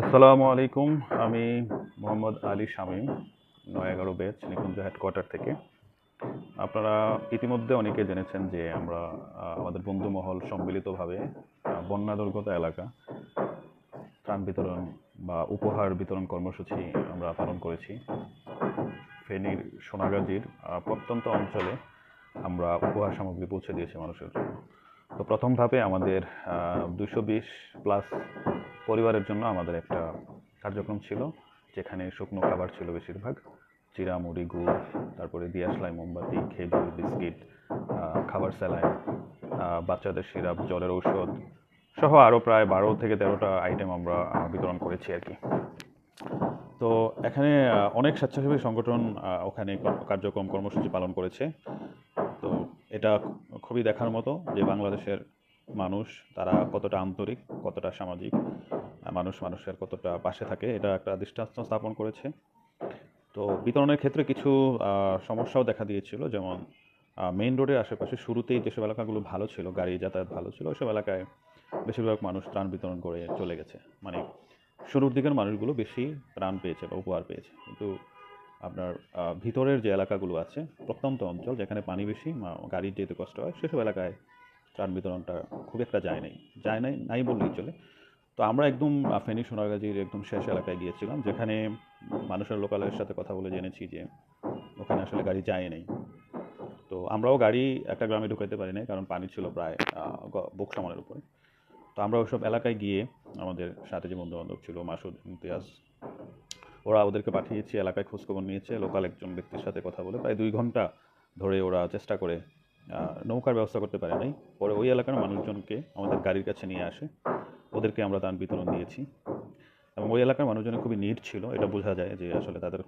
আসসালামু আলাইকুম, আমি মোহাম্মদ আলী শামীম নয় এগারো বেচ নিকুঞ্জ হেডকোয়ার্টার থেকে। আপনারা ইতিমধ্যে অনেকে জেনেছেন যে আমরা আমাদের বন্ধু মহল সম্মিলিতভাবে বন্যা দুর্গত এলাকা, ত্রাণ বিতরণ বা উপহার বিতরণ কর্মসূচি আমরা পালন করেছি। ফেনীর সোনাগাজীর প্রত্যন্ত অঞ্চলে আমরা উপহার সামগ্রী পৌঁছে দিয়েছি মানুষের। জন্য তো প্রথম ধাপে আমাদের দুশো প্লাস পরিবারের জন্য আমাদের একটা কার্যক্রম ছিল, যেখানে শুকনো খাবার ছিল বেশিরভাগ। চিরা মুড়ি, গুড়, তারপরে দিয়াশলাই মোমবাতি, খেজুর, বিস্কিট খাবার স্যালাইন বাচ্চাদের সিরাপ জ্বরের ঔষধ সহ আরও প্রায় বারো থেকে তেরোটা আইটেম আমরা বিতরণ করেছি আর কি। তো এখানে অনেক স্বেচ্ছাসেবী সংগঠন ওখানে কার্যক্রম কর্মসূচি পালন করেছে। তো এটা খুবই দেখার মতো যে বাংলাদেশের মানুষ, তারা কতটা আন্তরিক, কতটা সামাজিক মানুষ মানুষের কতটা পাশে থাকে, এটা একটা দৃষ্টান্ত স্থাপন করেছে। তো বিতরণের ক্ষেত্রে কিছু সমস্যাও দেখা দিয়েছিল, যেমন মেইন রোডের আশেপাশে শুরুতেই যেসব এলাকাগুলো ভালো ছিল, গাড়ি যাতায়াত ভালো ছিল ওইসব এলাকায় বেশিরভাগ মানুষ ত্রাণ বিতরণ করে চলে গেছে। মানে শুরুর দিকের মানুষগুলো বেশি ত্রাণ পেয়েছে বা উপহার পেয়েছে। কিন্তু আপনার ভিতরের যে এলাকাগুলো আছে, প্রত্যন্ত অঞ্চল, যেখানে পানি বেশি গাড়ি যেতে কষ্ট হয়, সেসব এলাকায় ত্রাণ বিতরণটা খুব একটা যায় নাই যায় নাই নাই বললেই চলে। তো আমরা একদম ফেনী সোনাগাজীর একদম শেষ এলাকায় গিয়েছিলাম, যেখানে মানুষের লোকালয়ের সাথে কথা বলে জেনেছি যে ওখানে আসলে গাড়ি যায় নাই। তো আমরাও গাড়ি একটা গ্রামে ঢুকাইতে পারি নাই, কারণ পানি ছিল প্রায় বুক সমানের উপরে। তো আমরা ওইসব এলাকায় গিয়ে আমাদের সাথে যে বন্ধু বান্ধব ছিল, মাসুদ, ইমতিয়াজ, ওরা ওদেরকে পাঠিয়েছি, এলাকায় খোঁজখবর নিয়েছে। লোকাল একজন ব্যক্তির সাথে কথা বলে প্রায় দুই ঘণ্টা ধরে ওরা চেষ্টা করে নৌকার ব্যবস্থা করতে পারে নাই। পরে ওই এলাকার মানুষজনকে আমাদের গাড়ির কাছে নিয়ে আসে। ওদেরকে আমরা দান বিতরণ দিয়েছি। এবং ওই এলাকার মানুষজনের খুবই নিড ছিল। এটা বোঝা যায় যে আসলে তাদের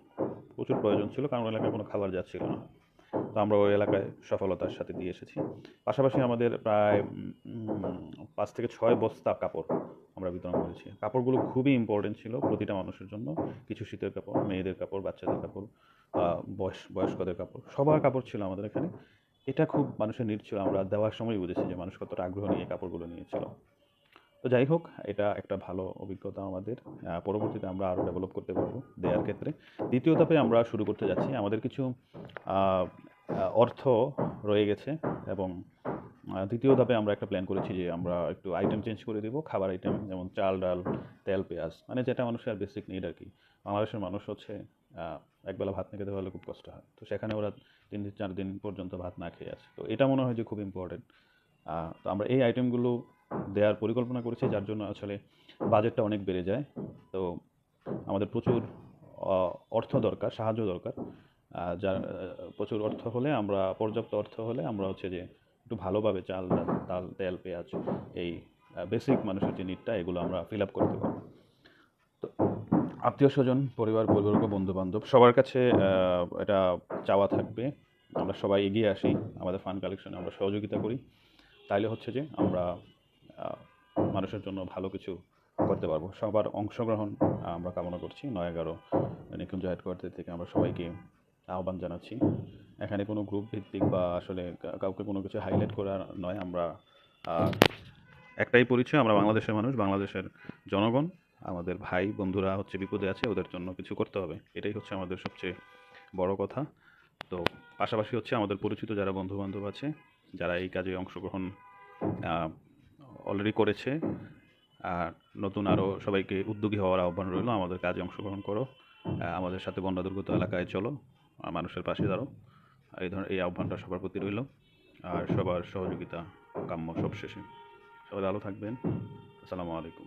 প্রচুর প্রয়োজন ছিল, কারণ ওই এলাকায় কোনো খাবার যাচ্ছিল না। তো আমরা ওই এলাকায় সফলতার সাথে দিয়ে এসেছি। পাশাপাশি আমাদের প্রায় পাঁচ থেকে ছয় বস্তা কাপড় আমরা বিতরণ করেছি। কাপড়গুলো খুবই ইম্পর্টেন্ট ছিল প্রতিটা মানুষের জন্য। কিছু শীতের কাপড়, মেয়েদের কাপড়, বাচ্চাদের কাপড় বয়স, বয়স্কদের কাপড়। সবার কাপড় ছিল আমাদের এখানে। এটা খুব মানুষের নিট ছিল। আমরা দেওয়ার সময় বুঝেছি যে মানুষ কতটা আগ্রহ নিয়ে কাপড়গুলো নিয়েছিল। তো যাই হোক, এটা একটা ভালো অভিজ্ঞতা আমাদের। পরবর্তীতে আমরা আরও ডেভেলপ করতে পারব দেওয়ার ক্ষেত্রে। দ্বিতীয় ধাপে আমরা শুরু করতে যাচ্ছি। আমাদের কিছু অর্থ রয়ে গেছে এবং দ্বিতীয় ধাপে আমরা একটা প্ল্যান করেছি যে আমরা একটু আইটেম চেঞ্জ করে দেবো, খাবার আইটেম যেমন চাল, ডাল, তেল, পেঁয়াজ মানে যেটা মানুষের আর বেসিক নিড আর কি। বাংলাদেশের মানুষ হচ্ছে একবেলা ভাত না খেতে পারলে খুব কষ্ট হয়। তো সেখানে ওরা তিন দিন, চার দিন পর্যন্ত ভাত না খেয়ে আছে তো এটা মনে হয় যে খুব ইম্পর্টেন্ট তো আমরা এই আইটেমগুলো দেওয়ার পরিকল্পনা করেছি, যার জন্য আসলে বাজেটটা অনেক বেড়ে যায়। তো আমাদের প্রচুর অর্থ দরকার, সাহায্য দরকার। যার প্রচুর অর্থ হলে আমরা, পর্যাপ্ত অর্থ হলে আমরা হচ্ছে যে একটু ভালোভাবে চাল, ডাল, তাল, তেল, পেঁয়াজ, এই বেসিক মানুষের যে নিডটা এগুলো আমরা ফিল আপ করতে পারব তো আত্মীয় স্বজন, পরিবার পরিবর্গ বন্ধু বান্ধব সবার কাছে এটা চাওয়া থাকবে। আমরা সবাই এগিয়ে আসি, আমাদের ফান্ড কালেকশনে আমরা সহযোগিতা করি। তাইলে হচ্ছে যে আমরা মানুষের জন্য ভালো কিছু করতে পারব। সবার অংশগ্রহণ আমরা কামনা করছি। নয় এগারো, নিকুঞ্জ হেডকোয়ার্টার থেকে আমরা সবাইকে আহ্বান জানাচ্ছি। এখানে কোনো গ্রুপ ভিত্তিক বা আসলে কাউকে কোনো কিছু হাইলাইট করা নয়। আমরা একটাই পরিচয়, আমরা বাংলাদেশের মানুষ, বাংলাদেশের জনগণ। আমাদের ভাই, বন্ধুরা হচ্ছে বিপদে আছে, ওদের জন্য কিছু করতে হবে। এটাই হচ্ছে আমাদের সবচেয়ে বড় কথা। তো পাশাপাশি হচ্ছে আমাদের পরিচিত যারা বন্ধু বান্ধব আছে, যারা এই কাজে অংশগ্রহণ অলরেডি করেছে, আর নতুন আরও সবাইকে উদ্যোগী হওয়ার আহ্বান রইল, আমাদের কাজে অংশগ্রহণ করো। আমাদের সাথে বন্যা দুর্গত এলাকায় চলো। মানুষের পাশে দাঁড়ো এই ধরনের, এই আহ্বানটা সবার প্রতি রইল। আর সবার সহযোগিতা কাম্য সবশেষে। সবাই ভালো থাকবেন। আসসালামু আলাইকুম।